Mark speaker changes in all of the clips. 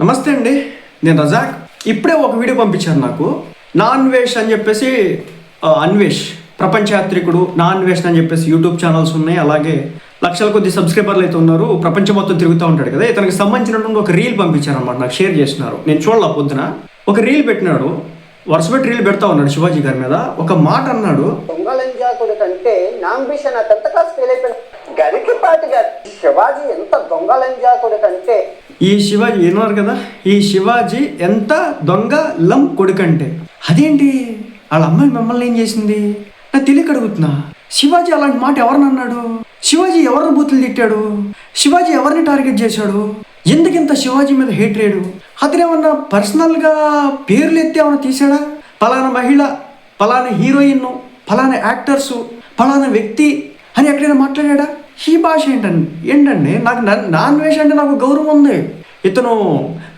Speaker 1: నమస్తే అండి నేను రజాక్. ఇప్పుడే ఒక వీడియో పంపించారు నాకు. నాన్వేష్ అని చెప్పేసి అన్వేష్ ప్రపంచయాత్రికుడు నాన్వేష్ అని చెప్పేసి యూట్యూబ్ ఛానల్స్ ఉన్నాయి. అలాగే లక్షల కొద్ది సబ్స్క్రైబర్లు అయితే ఉన్నారు. ప్రపంచం మొత్తం తిరుగుతూ ఉంటాడు కదా. ఇతనికి సంబంధించినటువంటి ఒక రీల్ పంపించారు అనమాట నాకు షేర్ చేసినారు. నేను చూడాల పొద్దున. ఒక రీల్ పెట్టినాడు. వరుస పెట్టి రీల్ పెడతా ఉన్నాడు శివాజీ గారి మీద. ఒక మాట అన్నాడు.
Speaker 2: దొంగలంజాకుడి నాంబిషన్ టెన్త్ ఫెయిల్ అయిపోయిన. గరికిపాటి గారు శివాజీ ఎంత దొంగలంజాకుడి కంటే
Speaker 1: ఈ శివాజీ విన్నారు కదా? ఈ శివాజీ ఎంత దొంగ లం కొడుకంటే. అదేంటి? వాళ్ళ అమ్మాయి మిమ్మల్ని ఏం చేసింది? నా తెలియక అడుగుతున్నా. శివాజీ అలాంటి మాట ఎవరిని అన్నాడు? శివాజీ ఎవరిని బూతులు తిట్టాడు? శివాజీ ఎవరిని టార్గెట్ చేశాడు? ఎందుకింత శివాజీ మీద హేట్ రేడు? అతను ఏమన్నా పర్సనల్గా పేర్లు ఎత్తి ఏమన్నా తీసాడా పలానా మహిళ పలానా హీరోయిన్ పలానా యాక్టర్సు పలానా వ్యక్తి అని ఎక్కడైనా మాట్లాడాడా? ఈ భాష ఏంటండి ఏంటండి? నాకు నన్- వేష్ అంటే నాకు గౌరవం ఉంది. ఇతను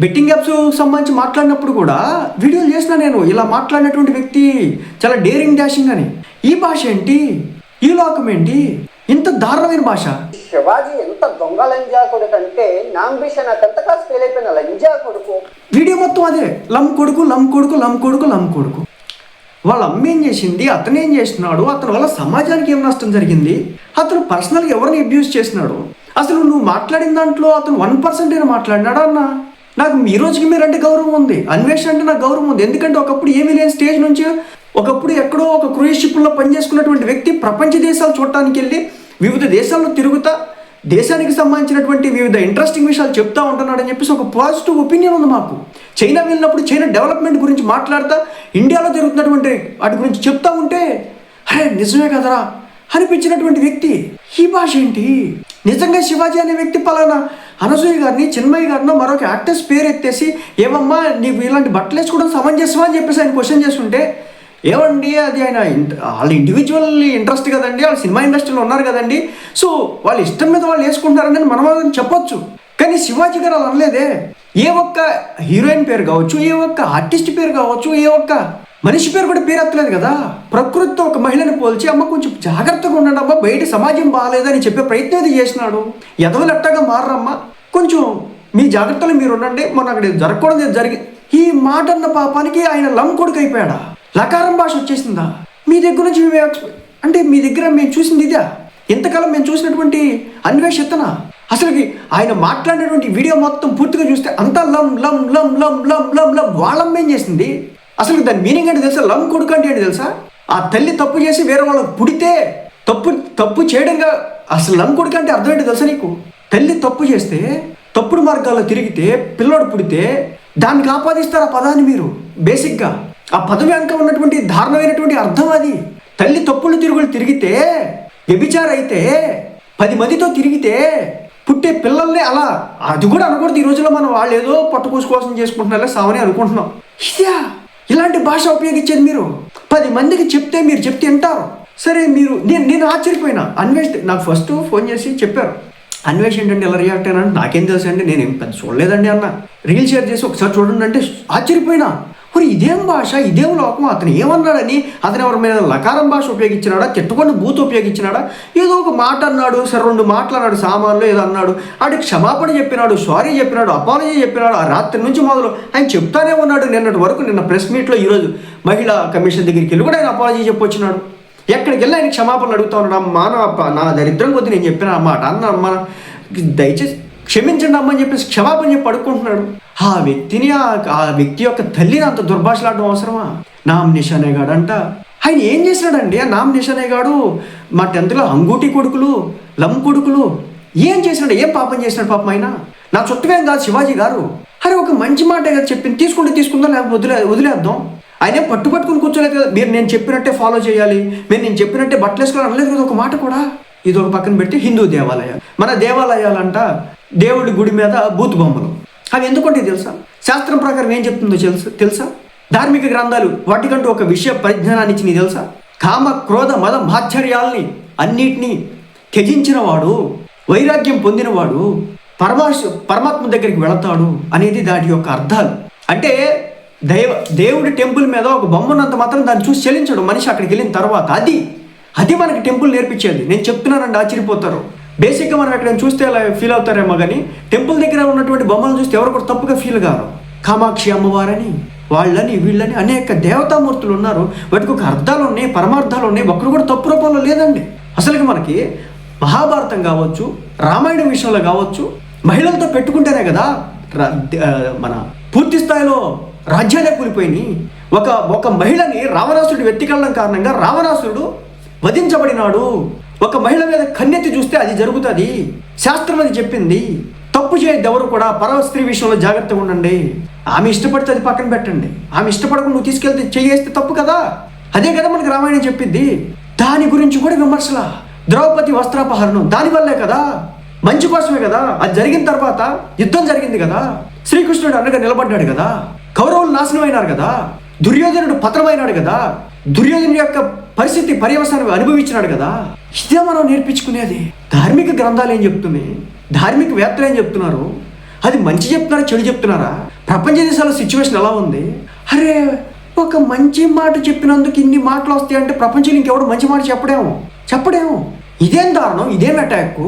Speaker 1: బెట్టింగ్ యాప్స్ సంబంధించి మాట్లాడినప్పుడు కూడా వీడియోలు చేసిన నేను ఇలా మాట్లాడినటువంటి వ్యక్తి చాలా డేరింగ్ డాషింగ్ అని. ఈ భాష ఏంటి? ఈ లోకం ఏంటి? ఇంత దారుణమైన భాష.
Speaker 2: శివాజీ ఎంత దొంగలంజాకుడి కంటే నాంబిషన్ టెన్త్ క్లాస్ ఫెయిల్ అయిపోయిన లంజా కొడుకు.
Speaker 1: వీడియో మొత్తం అదే. లం కొడుకు లం కొడుకు లం కొడుకు లం కొడుకు. వాళ్ళ అమ్మ ఏం చేసింది అతను ఏం చేస్తున్నాడు అతని వల్ల సమాజానికి ఏం నష్టం జరిగింది? అతను పర్సనల్గా ఎవరిని అబ్యూస్ చేసినాడు అసలు నువ్వు మాట్లాడిన దాంట్లో అతను వన్ పర్సెంట్ అయినా మాట్లాడినాడా అన్న? నాకు ఈ రోజుకి మీరంటే గౌరవం ఉంది. అన్వేషణ అంటే నాకు గౌరవం ఉంది. ఎందుకంటే ఒకప్పుడు ఏమీ లేని స్టేజ్ నుంచి ఒకప్పుడు ఎక్కడో ఒక క్రూయిజ్ షిప్లో పనిచేసుకున్నటువంటి వ్యక్తి ప్రపంచ దేశాలు చూడటానికి వెళ్ళి వివిధ దేశాల్లో తిరుగుతా దేశానికి సంబంధించినటువంటి వివిధ ఇంట్రెస్టింగ్ విషయాలు చెప్తా ఉంటున్నాడని చెప్పేసి ఒక పాజిటివ్ ఒపీనియన్ ఉంది మాకు. చైనా వెళ్ళినప్పుడు చైనా డెవలప్మెంట్ గురించి మాట్లాడతా ఇండియాలో జరుగుతున్నటువంటి వాటి గురించి చెప్తా ఉంటే అరే నిజమే కదరా అనిపించినటువంటి వ్యక్తి. ఈ భాష ఏంటి? నిజంగా శివాజీ అనే వ్యక్తి పలానా? అనసూయ గారిని చిన్మయ్య గారినో మరొక యాక్టర్స్ పేరు ఎత్తేసి ఏమమ్మా నీకు ఇలాంటి బట్టలు వేసుకోవడం సమంజసమా అని చెప్పేసి ఆయన క్వశ్చన్ చేస్తుంటే ఏమండి అది ఆయన వాళ్ళ ఇండివిజువల్ ఇంట్రెస్ట్ కదండి వాళ్ళ సినిమా ఇండస్ట్రీలో ఉన్నారు కదండి. సో వాళ్ళ ఇష్టం మీద వాళ్ళు వేసుకుంటారని మనం వాళ్ళని చెప్పొచ్చు. కానీ శివాజీ గారు అలా అనలేదే. ఏ ఒక్క హీరోయిన్ పేరు కావచ్చు ఏ ఒక్క ఆర్టిస్ట్ పేరు కావచ్చు ఏ ఒక్క మనిషి పేరు కూడా పేరెత్తలేదు కదా. ప్రకృతితో ఒక మహిళను పోల్చి అమ్మ కొంచెం జాగ్రత్తగా ఉండండి అమ్మ బయట సమాజం బాగాలేదని చెప్పే ప్రయత్నం అది చేసినాడు? ఎదవలు ఎట్టగా మారమ్మా కొంచెం మీ జాగ్రత్తలు మీరు ఉండండి మొన్న అక్కడ జరగకూడదు జరిగి ఈ మాట అన్న పాపానికి ఆయన లం కొడుకు అయిపోయాడా లకారం భాష వచ్చేసిందా? మీ దగ్గర నుంచి మేము అంటే మీ దగ్గర మేము చూసింది ఇదా. ఇంతకాలం మేము చూసినటువంటి అన్వేషితన అసలుకి ఆయన మాట్లాడినటువంటి వీడియో మొత్తం పూర్తిగా చూస్తే అంతా లం లం లం లం లం లం లం వాళ్ళం ఏం చేసింది? అసలు దాని మీనింగ్ ఏంటి తెలుసా? లం కొడుకు అంటే ఏంటి తెలుసా? ఆ తల్లి తప్పు చేసి వేరే వాళ్ళకి పుడితే తప్పు తప్పు చేయడంగా అసలు లం కొడుకు అంటే అర్థం ఏంటి తెలుసా నీకు? తల్లి తప్పు చేస్తే తప్పుడు మార్గాల్లో తిరిగితే పిల్లోడు పుడితే దానికి ఆపాదిస్తారు ఆ పదాన్ని మీరు? బేసిక్గా ఆ పదం వెనక ఉన్నటువంటి దారుణమైనటువంటి అర్థం అది. తల్లి తప్పులు తిరుగులు తిరిగితే వ్యభిచారైతే అయితే పది మందితో తిరిగితే పుట్టే పిల్లల్ని అలా అది కూడా అనకూడదు ఈ రోజుల్లో మనం వాళ్ళు ఏదో పట్టుకోసు కోసం చేసుకుంటున్నారే సావని అనుకుంటున్నాం. ఇదా ఇలాంటి భాష ఉపయోగించేది మీరు. పది మందికి చెప్తే మీరు చెప్తే వింటారు. సరే మీరు నేను నేను ఆశ్చర్యపోయినా. అన్వేష్ నాకు ఫస్ట్ ఫోన్ చేసి చెప్పారు. అన్వేష్ ఏంటంటే ఎలా రియాక్ట్ అయినా నాకేం తెలుసు అండి నేను పెద్ద చూడలేదండి అన్న. రీల్ షేర్ చేసి ఒకసారి చూడండి అంటే ఆశ్చర్యపోయినా. మరి ఇదేం భాష? ఇదేం లోకం? అతను ఏమన్నాడని? అతను ఎవరి మీద లకారం భాష ఉపయోగించినాడా? తిట్టుకొని బూత్ ఉపయోగించినాడా? ఏదో ఒక మాట అన్నాడు సరే రెండు మాటలు అన్నాడు సామాన్లు ఏదో అన్నాడు ఆడి క్షమాపణ చెప్పినాడు సారీ చెప్పినాడు అపాలజీ చెప్పినాడు ఆ రాత్రి నుంచి మొదలు ఆయన చెప్తానే ఉన్నాడు నిన్నటి వరకు నిన్న ప్రెస్ మీట్లో ఈరోజు మహిళా కమిషన్ దగ్గరికి వెళ్ళి కూడా ఆయన అపాలజీ చెప్పొచ్చినాడు. ఎక్కడికి వెళ్ళి ఆయన క్షమాపణలు అడుగుతా ఉన్నాడు అమ్మా నా నా దరిద్రం కొద్ది నేను చెప్పిన మాట అన్న అమ్మ దయచేసి క్షమించండి అమ్మ అని చెప్పేసి క్షమాపణ చెప్పి అడుక్కుంటున్నాడు. ఆ వ్యక్తిని ఆ ఆ వ్యక్తి యొక్క తల్లిని అంత దుర్భాషలాడడం అవసరమా? నామినేషన్ అనేగాడంట ఆయన ఏం చేశాడండి? ఆ నామినేషన్ అనేగాడు మా టెన్త్లో అంగూటి కొడుకులు లం కొడుకులు ఏం చేసినాడు ఏం పాపం చేసినాడు పాపం ఆయన? నా చుట్టమేం కాదు శివాజీ గారు. అరే ఒక మంచి మాట కదా చెప్పింది. తీసుకుంటే తీసుకుందాం లేకపోతే వదిలే వదిలేద్దాం. ఆయన పట్టుపట్టుకుని పట్టు పట్టుకుని కూర్చోలేదు కదా. మీరు నేను చెప్పినట్టే ఫాలో చేయాలి. మీరు నేను చెప్పినట్టే బట్టలు వేసుకోవాలి అనలేదు కదా ఒక మాట కూడా? ఇది ఒక పక్కన పెట్టి హిందూ దేవాలయాలు మన దేవాలయాలంట దేవుడి గుడి మీద బూత్ బొమ్మలు. అవి ఎందుకంటే తెలుసా? శాస్త్రం ప్రకారం ఏం చెప్తుందో తెలుసా? తెలుసా? ధార్మిక గ్రంథాలు వాటికంటూ ఒక విషయ పరిజ్ఞానాన్ని ఇచ్చి తెలుసా? కామ క్రోధ మద మాశ్చర్యాల్ని అన్నిటినీ త్యజించినవాడు వైరాగ్యం పొందినవాడు పరమాశ పరమాత్మ దగ్గరికి వెళతాడు అనేది దాని యొక్క అర్థాలు. అంటే దైవ దేవుడి టెంపుల్ మీద ఒక బొమ్మ ఉన్నంత మాత్రం దాన్ని చూసి చెల్లించడు మనిషి అక్కడికి వెళ్ళిన తర్వాత అది అది మనకి టెంపుల్ నేర్పించేది. నేను చెప్తున్నానండి ఆశ్చర్యపోతారు. బేసిక్గా మనం ఎక్కడైనా చూస్తే అలా ఫీల్ అవుతారేమో కానీ టెంపుల్ దగ్గర ఉన్నటువంటి బొమ్మలను చూస్తే ఎవరు కూడా తప్పుగా ఫీల్ కారు. కామాక్షి అమ్మవారని వాళ్ళని వీళ్ళని అనేక దేవతామూర్తులు ఉన్నారు. వాటికి ఒక అర్థాలు ఉన్నాయి పరమార్థాలు ఉన్నాయి. ఒక్కరు కూడా తప్పు రూపంలో లేదండి. అసలుకి మనకి మహాభారతం కావచ్చు రామాయణం విషయంలో కావచ్చు మహిళలతో పెట్టుకుంటేనే కదా రా- మన పూర్తి స్థాయిలో రాజ్యాలే కూలిపోయినాయి. ఒక ఒక మహిళని రావణాసురుడు వెత్తికెళ్ళడం కారణంగా రావణాసురుడు వధించబడినాడు. ఒక మహిళ మీద కన్నెత్తి చూస్తే అది జరుగుతుంది. శాస్త్రం అది చెప్పింది. తప్పు చేయద్దు ఎవరు కూడా పరవ స్త్రీ విషయంలో జాగ్రత్తగా ఉండండి. ఆమె ఇష్టపడితే అది పక్కన పెట్టండి. ఆమె ఇష్టపడకుండా నువ్వు తీసుకెళ్తే చేయేస్తే తప్పు కదా? అదే కదా మనకి రామాయణం చెప్పింది దాని గురించి కూడా విమర్శల. ద్రౌపది వస్త్రాపహరణం దానివల్లే కదా? మంచి కోసమే కదా? అది జరిగిన తర్వాత యుద్ధం జరిగింది కదా? శ్రీకృష్ణుడు అన్నగా నిలబడ్డాడు కదా? కౌరవులు నాశనం అయినారు కదా? దుర్యోధనుడు పత్రమైనాడు కదా. దుర్యోధను యొక్క పరిస్థితి పర్యవసానం అనుభవించినాడు కదా. ఇదే మనం నేర్పించుకునేది. ధార్మిక గ్రంథాలు ఏం చెప్తున్నాయి? ధార్మిక వేత్తలు ఏం చెప్తున్నారు? అది మంచి చెప్తున్నారా చెడు చెప్తున్నారా? ప్రపంచ దేశాల సిచ్యువేషన్ ఎలా ఉంది? అరే ఒక మంచి మాట చెప్పినందుకు ఇన్ని మాటలు వస్తాయంటే ప్రపంచంలో ఇంకెవడు మంచి మాట చెప్పడేమో? చెప్పడేమో? ఇదేం దారుణం? ఇదేం అటాక్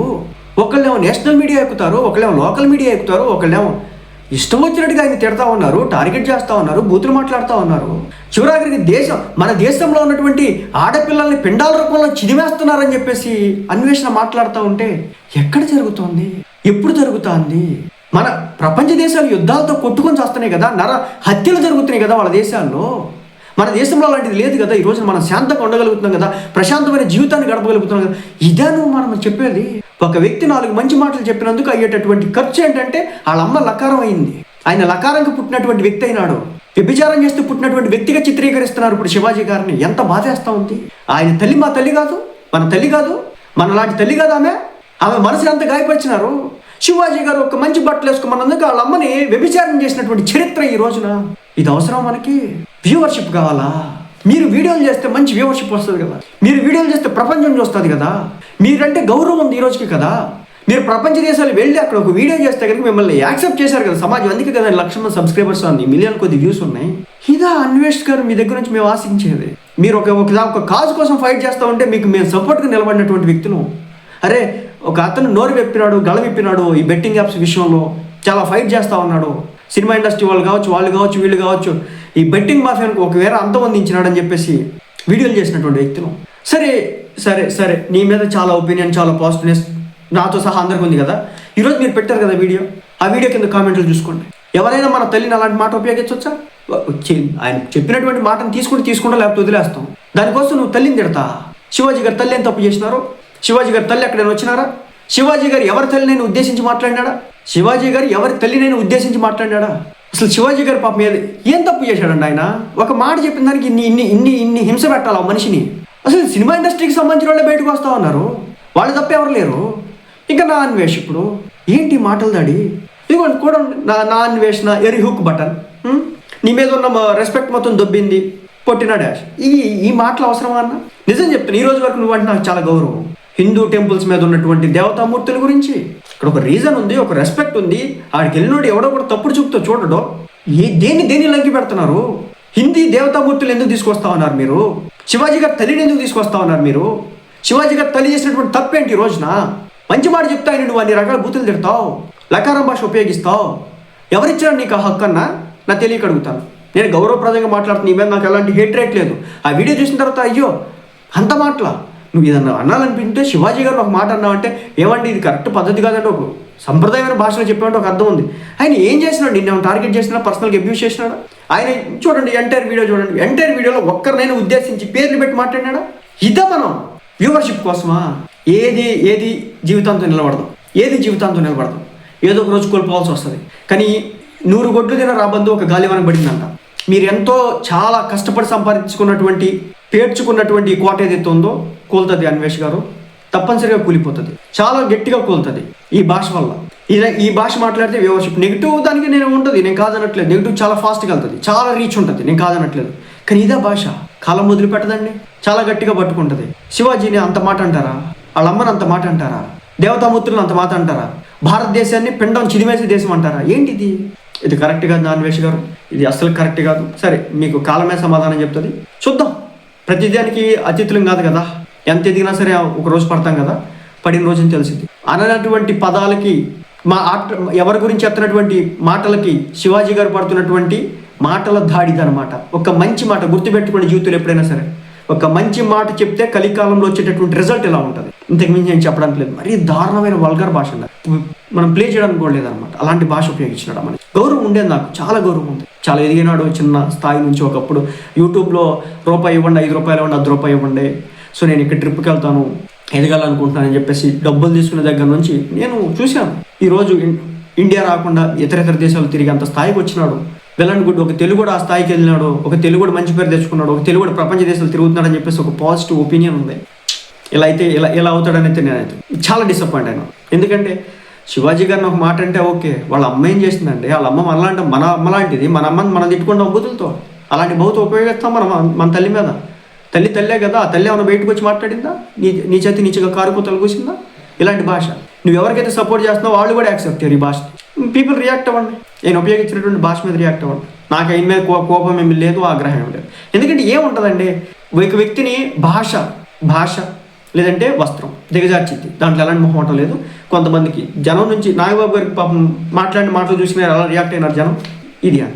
Speaker 1: ఒకళ్ళేమో నేషనల్ మీడియా ఎక్కుతారు ఒకళ్ళేమో లోకల్ మీడియా ఎక్కుతారు ఒకళ్ళేమో ఇష్టం వచ్చినట్టుగా ఆయన తిడతా ఉన్నారు టార్గెట్ చేస్తూ ఉన్నారు బూతులు మాట్లాడుతూ ఉన్నారు. చివరాఖరికి దేశం మన దేశంలో ఉన్నటువంటి ఆడపిల్లల్ని పిండాల రూపంలో చిదివేస్తున్నారని చెప్పేసి అన్వేషణ మాట్లాడుతూ ఉంటే ఎక్కడ జరుగుతోంది? ఎప్పుడు జరుగుతోంది? మన ప్రపంచ దేశాలు యుద్ధాలతో కొట్టుకొని చేస్తున్నాయి కదా నర హత్యలు జరుగుతున్నాయి కదా వాళ్ళ దేశాల్లో. మన దేశంలో అలాంటిది లేదు కదా ఈ రోజు మనం శాంతంగా ఉండగలుగుతున్నాం కదా ప్రశాంతమైన జీవితాన్ని గడపగలుగుతున్నాం కదా. ఇదే నువ్వు మనం చెప్పేది? ఒక వ్యక్తి నాలుగు మంచి మాటలు చెప్పినందుకు అయ్యేటటువంటి ఖర్చు ఏంటంటే వాళ్ళ అమ్మ లకారం అయింది. ఆయన లకారంకి పుట్టినటువంటి వ్యక్తి అయినాడు. వ్యభిచారం చేస్తూ పుట్టినటువంటి వ్యక్తిగా చిత్రీకరిస్తున్నారు ఇప్పుడు శివాజీ గారిని. ఎంత బాధేస్తా ఉంది. ఆయన తల్లి మా తల్లి కాదు మన తల్లి కాదు మన లాంటి తల్లి కాదు ఆమె. ఆమె మనసు ఎంత గాయపరిచినారు. శివాజీ గారు ఒక మంచి బట్టలు వేసుకున్నందుకు వాళ్ళ అమ్మని వ్యభిచారం చేసినటువంటి చరిత్ర ఈ రోజున. ఇది అవసరం మనకి? వ్యూవర్షిప్ కావాలా? మీరు వీడియోలు చేస్తే మంచి వ్యూవర్షిప్ వస్తుంది కదా. మీరు వీడియోలు చేస్తే ప్రపంచం చూస్తుంది కదా. మీరంటే గౌరవం ఉంది ఈ రోజుకి కదా. మీరు ప్రపంచ దేశాలు వెళ్ళి అక్కడ ఒక వీడియో చేస్తే కనుక మిమ్మల్ని యాక్సెప్ట్ చేశారు కదా. సమాజం అందుకే కదా లక్ష మంది సబ్స్క్రైబర్స్ ఉంది మిలియన్ కొద్ది వ్యూస్ ఉన్నాయి. ఇదా అన్వేష్ గారు మీ దగ్గర నుంచి మేము ఆశించేది. మీరు ఒక ఒక ఒక కాజ్ కోసం ఫైట్ చేస్తా ఉంటే మీకు మేము సపోర్ట్గా నిలబడినటువంటి వ్యక్తులు. అరే ఒక అతను నోరు వెప్పినాడు గళ విప్పినాడు ఈ బెట్టింగ్ యాప్స్ విషయంలో. చాలా ఫైట్ చేస్తూ ఉన్నాడు. సినిమా ఇండస్ట్రీ వాళ్ళు కావచ్చు వాళ్ళు కావచ్చు వీళ్ళు కావచ్చు ఈ బెట్టింగ్ మాఫియానికి ఒకవేళ అంతమందించినాడని చెప్పేసి వీడియోలు చేసినటువంటి వ్యక్తులు. సరే సరే సరే నీ మీద చాలా ఒపీనియన్ చాలా పాజిటివ్నెస్ నాతో సహా అందరికి ఉంది కదా? ఈరోజు మీరు పెట్టారు కదా వీడియో? ఆ వీడియో కింద కామెంట్లు చూసుకోండి. ఎవరైనా మన తల్లిని అలాంటి మాట ఉపయోగించవచ్చా? ఆయన చెప్పినటువంటి మాటను తీసుకుంటే తీసుకుంటా లేకపోతే వదిలేస్తాం. దానికోసం నువ్వు తల్లిని తిడతా. శివాజీ గారు తల్లి ఏం తప్పు చేసినారు? శివాజీ గారి తల్లి ఎక్కడైనా వచ్చినారా? శివాజీ గారు ఎవరి తల్లినైనా ఉద్దేశించి మాట్లాడినాడా? శివాజీ గారు ఎవరి తల్లినైనా ఉద్దేశించి మాట్లాడినాడా? అసలు శివాజీ గారి పాప మీద ఏం తప్పు చేశాడండి ఆయన? ఒక మాట చెప్పిన దానికి ఇన్ని ఇన్ని ఇన్ని ఇన్ని హింస పెట్టాలి ఆ మనిషిని? అసలు సినిమా ఇండస్ట్రీకి సంబంధించిన వాళ్ళే బయటకు వస్తా ఉన్నారు. వాళ్ళు తప్ప ఎవరు లేరు. ఇంకా నా అన్వేష్ ఇప్పుడు. ఏంటి మాటలు దాడి ఇదిగోండి కూడా నా నా అన్వేషణ ఎరి హుక్ బటన్. నీ మీద ఉన్న రెస్పెక్ట్ మొత్తం దొబ్బింది. పొట్టిన డాష్. ఈ ఈ మాటలు అవసరమా అన్న? నిజం చెప్తాను ఈ రోజు వరకు నువ్వంటే నాకు చాలా గౌరవం. హిందూ టెంపుల్స్ మీద ఉన్నటువంటి దేవతామూర్తుల గురించి. ఇక్కడ ఒక రీజన్ ఉంది ఒక రెస్పెక్ట్ ఉంది. ఆడికి వెళ్ళినోడు ఎవడో కూడా తప్పుడు చూపుతో చూడడం. ఏ దేన్ని దేన్ని లంకి పెడుతున్నారు? హిందీ దేవతామూర్తులు ఎందుకు తీసుకొస్తా ఉన్నారు మీరు? శివాజీ గారు తల్లిని ఎందుకు తీసుకొస్తా ఉన్నారు మీరు? శివాజీ గారు తల్లి చేసినటువంటి తప్పేంటి ఈ రోజున? మంచి మాట చెప్తాయని నువ్వు అన్ని రకాల బూతులు తిడతావు. లకారం భాష ఉపయోగిస్తావు. ఎవరిచ్చారు నీకు ఆ హక్కు అన్నా నా తెలియక అడుగుతాను. నేను గౌరవప్రదంగా మాట్లాడుతున్నా నీ మీద నాకు ఎలాంటి హేట్ రేట్ లేదు. ఆ వీడియో చూసిన తర్వాత అయ్యో అంత మాటలా? నువ్వు ఏదన్నా అనాలనిపింటే శివాజీ గారు ఒక మాట అన్నావంటే ఏమండి ఇది కరెక్ట్ పద్ధతి కాదంటే ఒక సంప్రదాయమైన భాషలో చెప్పామంటే ఒక అర్థం ఉంది. ఆయన ఏం చేసినాడు? నిన్న టార్గెట్ చేసినా? పర్సనల్గా అబ్యూస్ చేసినాడు? ఆయన చూడండి ఎంటైర్ వీడియో చూడండి. ఎంటైర్ వీడియోలో ఒక్కరినైనా ఉద్దేశించి పేర్లు పెట్టి మాట్లాడినాడా? ఇదా మనం. వ్యూవర్షిప్ కోసమా? ఏది ఏది జీవితాంతం నిలబడదు. ఏది జీవితాంతం నిలబడదు. ఏదో ఒక రోజు కోల్పోవాల్సి వస్తుంది. కానీ నూరు గొడ్లు తిన రాబందు ఒక గాలివనం పడిందంట. మీరు ఎంతో చాలా కష్టపడి సంపాదించుకున్నటువంటి పేర్చుకున్నటువంటి కోట ఏదైతే ఉందో కోల్తుంది అన్వేష్ గారు. తప్పనిసరిగా కూలిపోతుంది. చాలా గట్టిగా కూలుతుంది ఈ భాష వల్ల. ఈ ఈ భాష మాట్లాడితే వ్యూవర్షిప్ నెగిటివ్ దానికి నేను ఉంటుంది నేను కాదనట్లేదు. నెగిటివ్ చాలా ఫాస్ట్గా వెళ్తుంది. చాలా రీచ్ ఉంటుంది. నేను కాదనట్లేదు. కానీ ఇదే భాష కాలం వదిలిపెట్టదండి. చాలా గట్టిగా పట్టుకుంటుంది. శివాజీని అంత మాట అంటారా? వాళ్ళ అమ్మని అంత మాట అంటారా? దేవతామూర్తులను అంత మాట అంటారా? భారతదేశాన్ని పిండం చిదిమేసే దేశం అంటారా? ఏంటిది? ఇది కరెక్ట్ కాదు నాన్వేష్ గారు. ఇది అసలు కరెక్ట్ కాదు. సరే మీకు కాలమే సమాధానం చెప్తుంది. చూద్దాం. ప్రతిదానికి అతిథులం కాదు కదా. ఎంత ఎదిగినా సరే ఒక రోజు పడతాం కదా? పడిన రోజున తెలిసింది. అననటువంటి పదాలకి మా ఆట ఎవరి గురించి ఎత్తనటువంటి మాటలకి శివాజీ గారు పడుతున్నటువంటి మాటల దాడిదనమాట ఒక మంచి మాట గుర్తుపెట్టుకునే జీవితంలో ఎప్పుడైనా సరే. ఒక మంచి మాట చెప్తే కలికాలంలో వచ్చేటటువంటి రిజల్ట్ ఎలా ఉంటుంది? ఇంతకుమించి నేను చెప్పడానికి లేదు. మరీ దారుణమైన వల్గర్ భాష మనం ప్లే చేయడానికి కూడా లేదనమాట అలాంటి భాష ఉపయోగించినాడు మనకి గౌరవం ఉండేది నాకు. చాలా గౌరవం ఉంది. చాలా ఎదిగినాడు చిన్న స్థాయి నుంచి ఒకప్పుడు. యూట్యూబ్లో రూపాయి ఇవ్వండి ఐదు రూపాయలు ఇవ్వండి అర్ధ రూపాయి ఇవ్వండి. సో నేను ఇక్కడ ట్రిప్కి వెళ్తాను ఎదగాలనుకుంటున్నానని చెప్పేసి డబ్బులు తీసుకునే దగ్గర నుంచి నేను చూశాను. ఈరోజు ఇండియా రాకుండా ఇతర ఇతర దేశాలు తిరిగి అంత స్థాయికి వచ్చినాడు. వెల్ గుడ్డు ఒక తెలుగుడు ఆ స్థాయికి వెళ్ళినాడు ఒక తెలుగుడు మంచి పేరు తెచ్చుకున్నాడు ఒక తెలుగుడు ప్రపంచ దేశాలు తిరుగుతున్నాడు అని చెప్పేసి ఒక పాజిటివ్ ఒపీనియన్ ఉంది. ఇలా అయితే ఇలా ఇలా అవుతాడని అయితే నేనైతే చాలా డిసప్పాయింట్ అయినా. ఎందుకంటే శివాజీ గారిని ఒక మాట అంటే ఓకే వాళ్ళ అమ్మ ఏం చేసిందండి? వాళ్ళ అమ్మ మనలాంటి మన అమ్మ లాంటిది మన అమ్మని మనం తిట్టుకుంటాం బూతులతో అలాంటి బహుత ఉపయోగిస్తాం మనం మన తల్లి మీద? తల్లి తల్లే కదా ఆ తల్లి ఏమైనా బయటకు వచ్చి మాట్లాడిందా? నీ నీ చేతి నీచుగా కారుకూతలు కూసిందా? ఇలాంటి భాష. నువ్వు ఎవరికైతే సపోర్ట్ చేస్తున్నావు వాళ్ళు కూడా యాక్సెప్ట్ చేయరు ఈ భాష పీపుల్ రియాక్ట్ అవ్వండి. నేను ఉపయోగించినటువంటి భాష మీద రియాక్ట్ అవ్వండి. నాకు ఆయన మీద కో- కోపం ఏమి లేదు ఆగ్రహం ఏమి లేదు. ఎందుకంటే ఏముంటుందండి? ఒక వ్యక్తిని భాష భాష లేదంటే వస్త్రం దిగజార్చింది దాంట్లో ఎలాంటి మొహమాటం లేదు. కొంతమందికి జనం నుంచి నాగబాబు గారికి పాపం మాట్లాడిన మాటలు చూసి మీరు ఎలా రియాక్ట్ అయినారు జనం? ఇది అంతే.